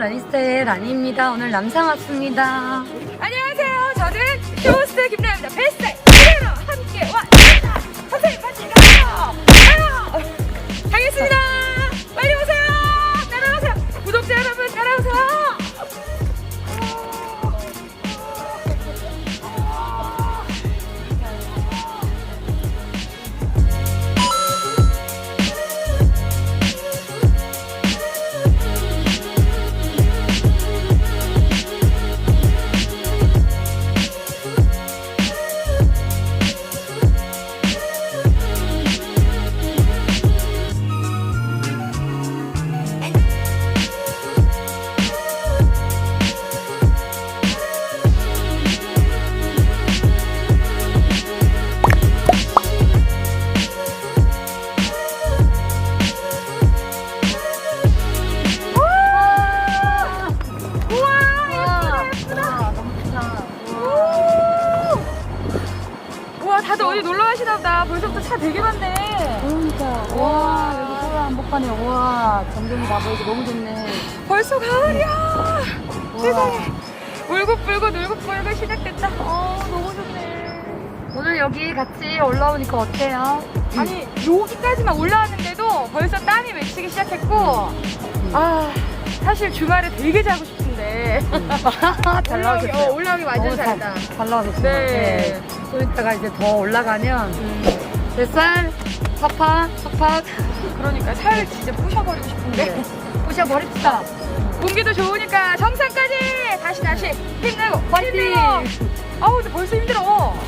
라니스트의 라니입니다. 오늘 남산 왔습니다. 안녕하세요. 저는 쇼호스트 김나입니다. 베스트 와, 전경이 다 보이고 너무 좋네. 벌써 가을이야. 와. 세상에. 울긋불긋 울긋불긋 시작됐다. 어 너무 좋네. 오늘 여기 같이 올라오니까 어때요? 아니 여기까지만 올라왔는데도 벌써 땀이 맺히기 시작했고 아 사실 주말에 되게 자고 싶은데 잘 올라오기, 나오겠어요. 어, 올라오기 완전 너무 잘- 잘다. 잘 나오겠어요. 네. 네. 좀 이따가 이제 더 올라가면 뱃살, 사파, 소팍 그러니까 살을 진짜 부셔버리고 싶은데 네. 부셔버립시다. 공기도 좋으니까 정상까지 다시 다시 힘내고 파이팅! 힘내고 아우 근데 벌써 힘들어 어.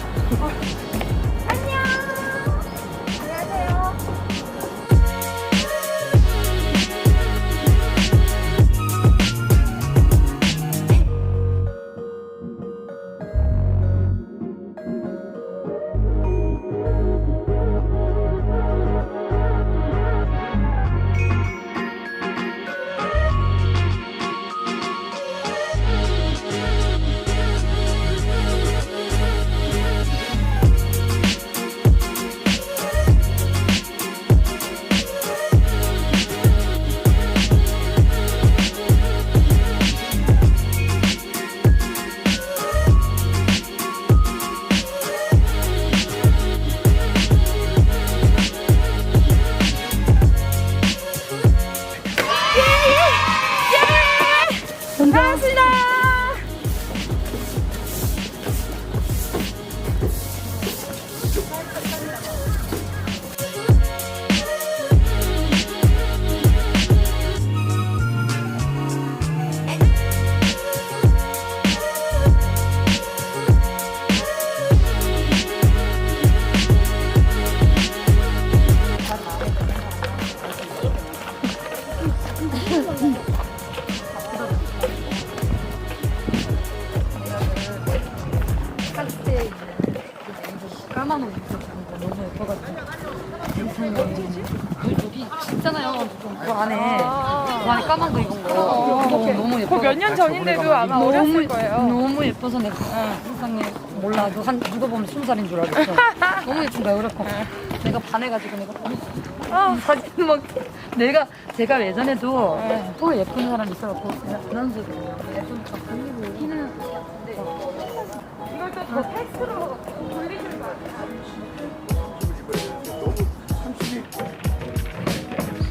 3만 원 있었던 거 너무 예뻐가지고. 괜찮아요. 여기 있잖아요. 그 안에. 아, 아, 아. 그 안에 까만 거 입은 거. 어, 어, 어. 그거 너무 예뻐. 그거 몇 년 전인데도 아마 어렸을 예- 거예요. 너무 예뻐서 내가 세상에 몰라 한 누가 보면 스무 살인 줄 알겠어. 너무 예쁜 거야 그렇고. 내가 반해가지고 내가 사진 뭐 막 내가 제가 예전에도 또 예쁜 사람 있어갖고 그런 소리. 예쁜 척. 보이고 키는 이걸 또더 팩스로 돌리실 거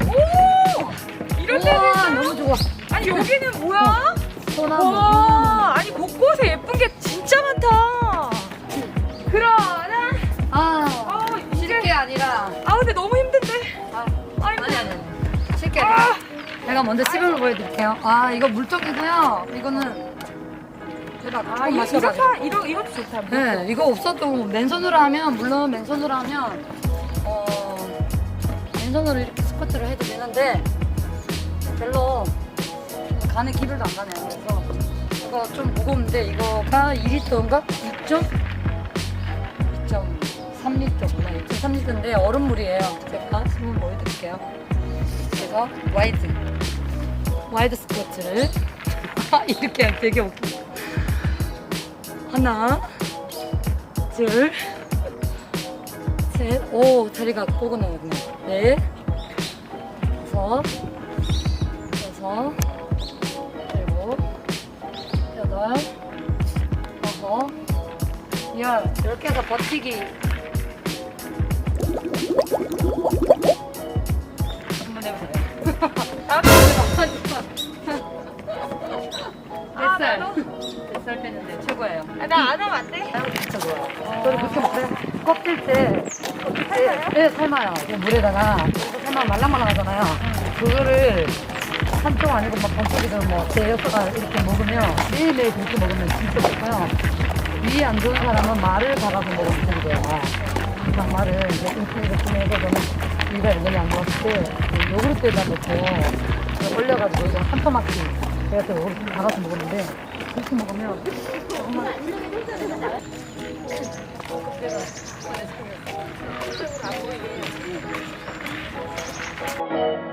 오! 이럴 때는 우와 너무 좋아. 아니 여기는 뭐야? 소나무. 와 아니 곳곳에 예쁜 게 진짜 많다. 그러나 아어 이제 쉴게 아니라 아 근데 너무 힘든데. 아, 아이고. 아니 아니 아니 쉴게 아! 제가 먼저 거 보여드릴게요. 아 이거 물떡이고요. 이거는 제가 아 조금 이거. 이렇게 이거 이것도 좋다. 네, 이거 없어도 맨손으로 하면 물론 맨손으로 하면 어 맨손으로 이렇게 스쿼트를 해도 되는데 별로 간에 기별도 안 가네요. 그래서 이거 좀 무거운데 이거가 2리터인가? 2점? 2.3리터구나. 2.3리터인데 얼음물이에요. 제가 한번 보여드릴게요. 그래서 와이드 와이드 스쿼트를 이렇게 하면 되게 웃겨. 하나, 둘, 셋, 오, 다리가 그냥. 넷, 다섯, 여섯, 여덟, 어허. 열. 이렇게 해서 버티기. 한번 해보세요. 아, 나안 하면 안 돼? 진짜 좋아요. 저는 그렇게 먹어요. 껍질 때, 때, 네, 삶아요. 그 물에다가, 삶아 말랑말랑 하잖아요. 그거를 한쪽 아니고 막 반쪽이든 뭐, 제여서가 이렇게 먹으면, 매일매일 그렇게 먹으면 진짜 좋고요. 위에 안 좋은 사람은 말을 박아서 먹으면 되고요. 그냥 말을 이제 이렇게 이렇게 해서 저는 위가 연근이 안 좋았을 때, 그 요구르트에다 넣고, 올려가지고 한 토막씩 그래서 요구르트 박아서 먹었는데, 그렇게 먹으면 정말 다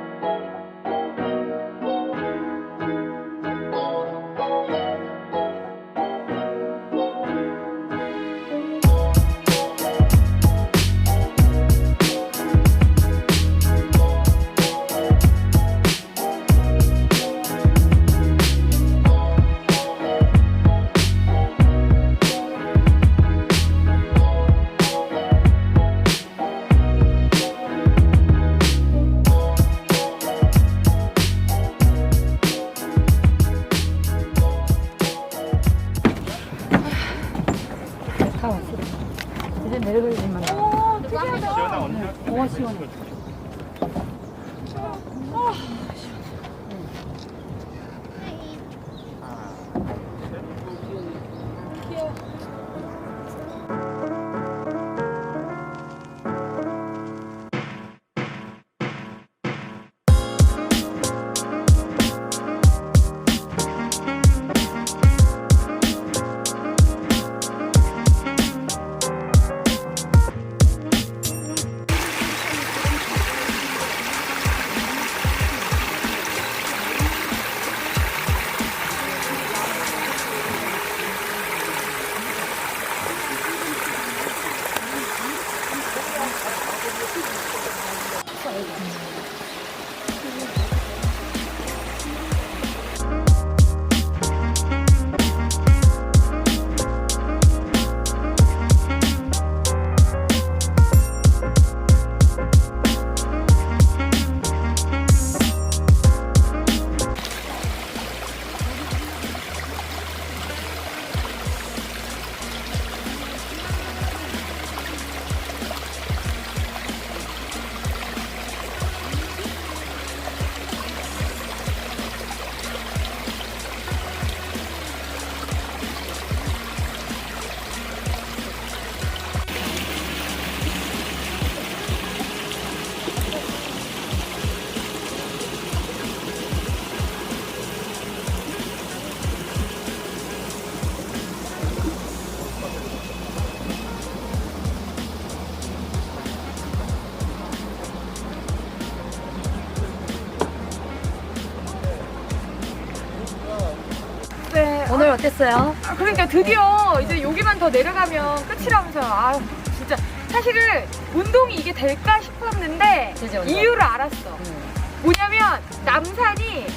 어땠어요? 아, 그러니까 드디어 이제 여기만 더 내려가면 끝이라면서 아 진짜 사실은 운동이 이게 될까 싶었는데 그죠, 그죠. 이유를 알았어. 음. 뭐냐면 남산이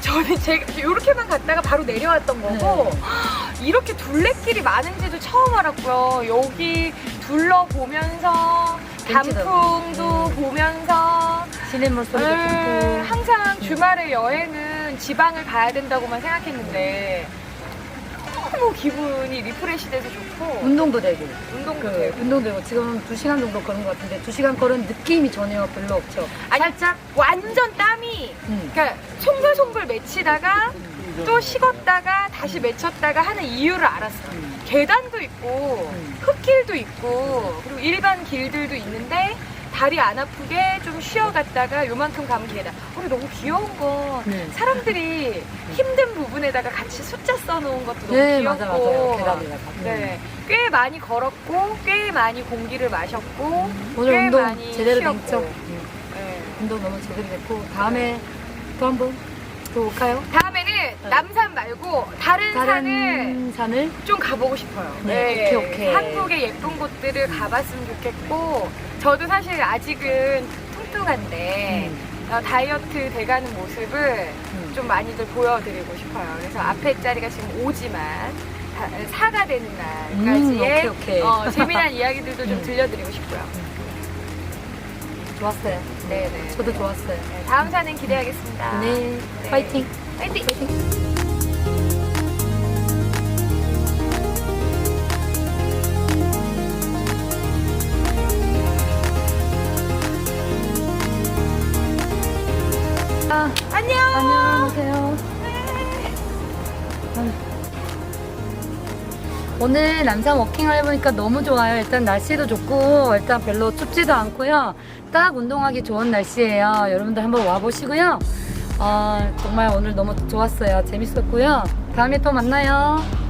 저는 제가 이렇게만 갔다가 바로 내려왔던 거고 네. 이렇게 둘레길이 많은지도 처음 알았고요. 여기 둘러보면서 경치도. 단풍도 음. 보면서 시냇물 소리도 음, 듣고. 항상 주말에 여행은 지방을 가야 된다고만 생각했는데 너무 기분이 리프레시 돼서 좋고 운동도 되고. 운동도 그, 되고 운동도 되고. 지금 2시간 정도 걸은 것 같은데, 2시간 걸은 느낌이 전혀 별로 없죠. 아니 완전 땀이 음. 그러니까 송글송글 맺히다가 또 식었다가 다시 맺혔다가 하는 이유를 알았어. 음. 계단도 있고 음. 흙길도 있고 그리고 일반 길들도 있는데 다리 안 아프게 좀 쉬어갔다가 요만큼 가면 계단. 우리 너무 귀여운 건 네. 사람들이 힘든 부분에다가 같이 숫자 써놓은 것도 너무 네, 귀엽고 맞아. 계단이가. 네, 꽤 많이 걸었고 꽤 많이 공기를 마셨고 오늘 꽤 운동 많이 제대로 쉬었고. 됐죠? 음. 네. 운동 너무 제대로 됐고, 다음에 또 한번 또 올까요? 다음에는 남산 말고 다른, 산을 다른 산을? 좀 가보고 싶어요. 네, 오케이, 오케이. 한국의 예쁜 곳들을 가봤으면 좋겠고, 저도 사실 아직은 뚱뚱한데, 음. 어, 다이어트 돼가는 모습을 음. 좀 많이들 보여드리고 싶어요. 그래서 앞에 자리가 지금 5지만 사 4가 되는 날까지의 음, 오케이, 오케이. 어, 재미난 이야기들도 좀 음. 들려드리고 싶고요. 좋았어요. 네네. 저도 좋았어요. 네, 다음 사는 기대하겠습니다. 네, 네. 파이팅. 파이팅! 파이팅. 안녕! 안녕하세요. 오늘 남산 워킹을 해보니까 너무 좋아요. 일단 날씨도 좋고, 일단 별로 춥지도 않고요. 딱 운동하기 좋은 날씨예요. 여러분들 한번 와보시고요. 어, 정말 오늘 너무 좋았어요. 재밌었고요. 다음에 또 만나요.